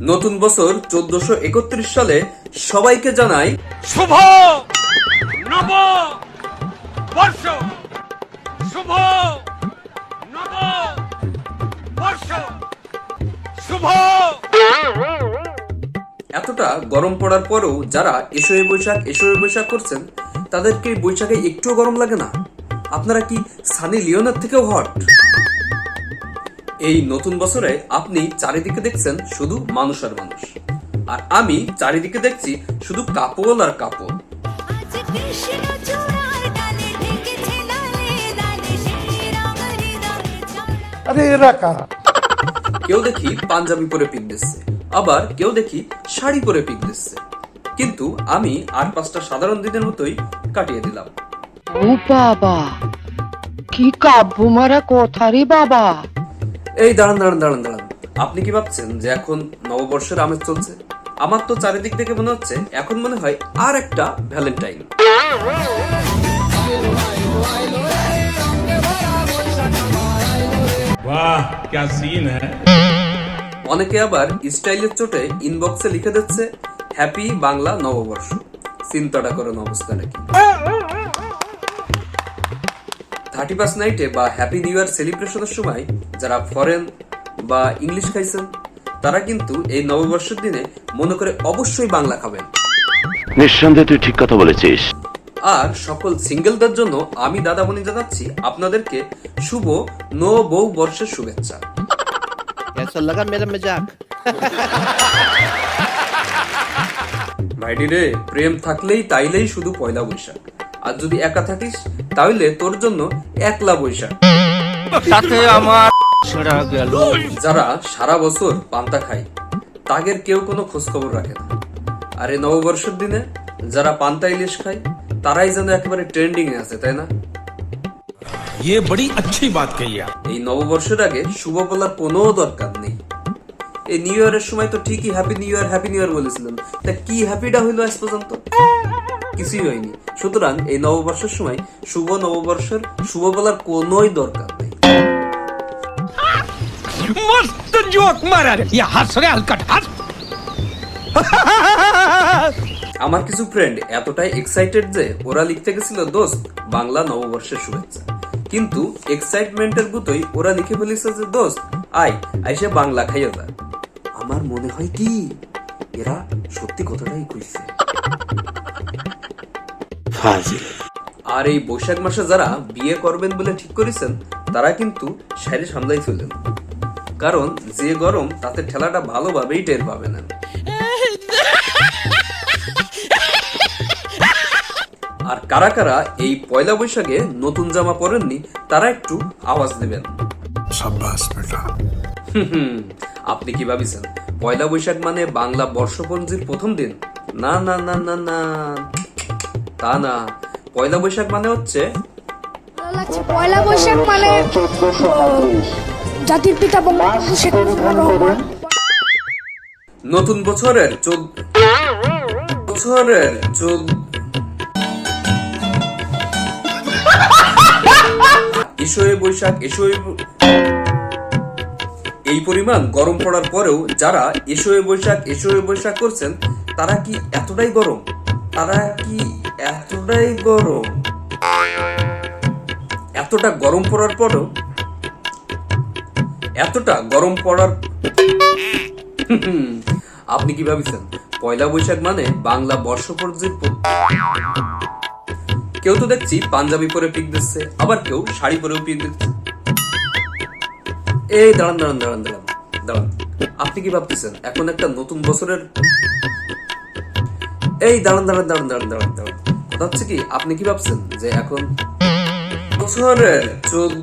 নতুন বছর চোদ্দশো একত্রিশ সালে সবাইকে জানাই শুভ নব বর্ষ। শুভ নব বর্ষ। শুভ। এতটা গরম পড়ার পরেও যারা এসো এ বৈশাখ এসো এ বৈশাখ করছেন তাদেরকে বৈশাখে একটুও গরম লাগে না। আপনারা কি সানি লিওনের থেকেও হট? এই নতুন বছরে আপনি চারিদিকে দেখছেন শুধু মানুষ আর মানুষ। আর আমি চারিদিকে দেখছি শুধু কাপড় আর কাপড় আরে এরা কারা? কেউ দেখি পাঞ্জাবি পরে পিক দিচ্ছে আবার কেউ দেখি শাড়ি পরে পিক দিচ্ছে। কিন্তু আমি আর পাঁচটা সাধারণ দিনের মতোই কাটিয়ে দিলাম। ও বাবা কি কাব্য মারা কথা রে বাবা। এই দাঁড়ান দাঁড়ান দাঁড়ান দাঁড়ান। আপনি কি ভাবছেন যে এখন নববর্ষের আমেজ চলছে? আমার তো চারিদিক থেকে মনে হচ্ছে এখন মনে হয় আর একটা ভ্যালেন্টাইন। অনেকে আবার স্টাইলের চোটে ইনবক্সে লিখে দিচ্ছে হ্যাপি বাংলা নববর্ষ। চিন্তাটা করেন অবস্থা নাকি? থার্টি পাস নাইটে বা হ্যাপি নিউ ইয়ার সেলিব্রেশনের সময় যারা ফরেন বা ইংলিশ খাইছেন তারা কিন্তু এই নববর্ষের দিনে মনে করে অবশ্যই বাংলা খাবেন। নিঃসন্দেহে তুই ঠিক কথা বলেছিস। আর সকল সিঙ্গেলদের জন্য আমি দাদা বনি জানাচ্ছি আপনাদেরকে শুভ নো বউ বর্ষের শুভেচ্ছা ভাইটি রে প্রেম থাকলেই তাইলেই শুধু পয়লা বৈশাখ। আর যদি একা থাকিস তাহলে তোর জন্য একলা বৈশাখ साथे আমার ছেড়া গেল যারা সারা বছর পান্তা খায় তাদের কেউ কোনো খোঁজ খবর রাখে না আর এই নববর্ষের দিনে যারা পান্তা ইলিশ খায় তারাই যেন একেবারে ট্রেন্ডিং এ আছে তাই না ये बड़ी अच्छी बात कही आप এই নববর্ষের আগে শুভ বলার কোনো দরকার নেই এই নিউ ইয়ারের সময় তো ঠিকই happy new year happy new year বলেছিলাম তা কি হ্যাপিটা হইলো আজ পর্যন্ত কিছুই হয়নি সুতরাং এই নববর্ষের সময় শুভ নববর্ষের শুভ বলার কোনোই দরকার নেই। মস্ত জোক মারার ইয়া হাস হালকা হাস। আমার কিছু ফ্রেন্ড এতটাই এক্সাইটেড যে ওরা লিখতে গেছিল দোস্ত বাংলা নববর্ষের শুভেচ্ছা। কিন্তু এক্সাইটমেন্টের গুতোই ওরা লিখে ফেলেছে যে দোস্ত আই আইসে বাংলা খাইয়ে যা আমার মনে হয় কি এরা সত্যি কথাটাই কইছে। ফাজিল আর এই বৈশাখ মাসে যারা বিয়ে করবেন বলে ঠিক করেছেন তারা কিন্তু শাড়ি সামলাই চলেন কারণ যে গরম তাতে ঠেলাটা ভালোভাবেই টের পাবে না। আর কারা কারা এই পয়লা বৈশাখে নতুন জামা পরেননি তারা একটু আওয়াজ দেবেন। আপনি কি ভাবিছেন? পয়লা বৈশাখ মানে বাংলা বর্ষপঞ্জির প্রথম দিন? না না না না না। তা না। পয়লা বৈশাখ মানে হচ্ছে? পয়লা বৈশাখ মানে জাতির পিতা বঙ্গবন্ধু শেখ মুজিবুর রহমান নতুন বছরের চোদ্দ বছরের বৈশাখ এই পরিমাণ গরম পড়ার পরেও যারা এসো এ বৈশাখ এসো এ বৈশাখ করছেন তারা কি এতটাই গরম? তারা কি এতটাই গরম। এতটা গরম পড়ার পরেও, এতটা গরম পড়ার আপনি কি ভাবিছেন? পয়লা বৈশাখ মানে বাংলা বর্ষপর্যের প- কেউ তো দেখছি পাঞ্জাবি পরে পিক দিচ্ছে, আবার কেউ শাড়ি পরেও পিক দিচ্ছে। এই দাঁড়ান দাঁড়ান দাঁড়ান দাঁড়ান দাঁড়ান। আপনি কি ভাবতেছেন? এখন একটা নতুন বছরের এই, দাঁড়ান দাঁড়ান দাঁড়ান দাঁড়ান দাঁড়ান দাঁড়ান। কথা হচ্ছে কি, আপনি কি ভাবছেন যে এখন বছরের চোদ্দ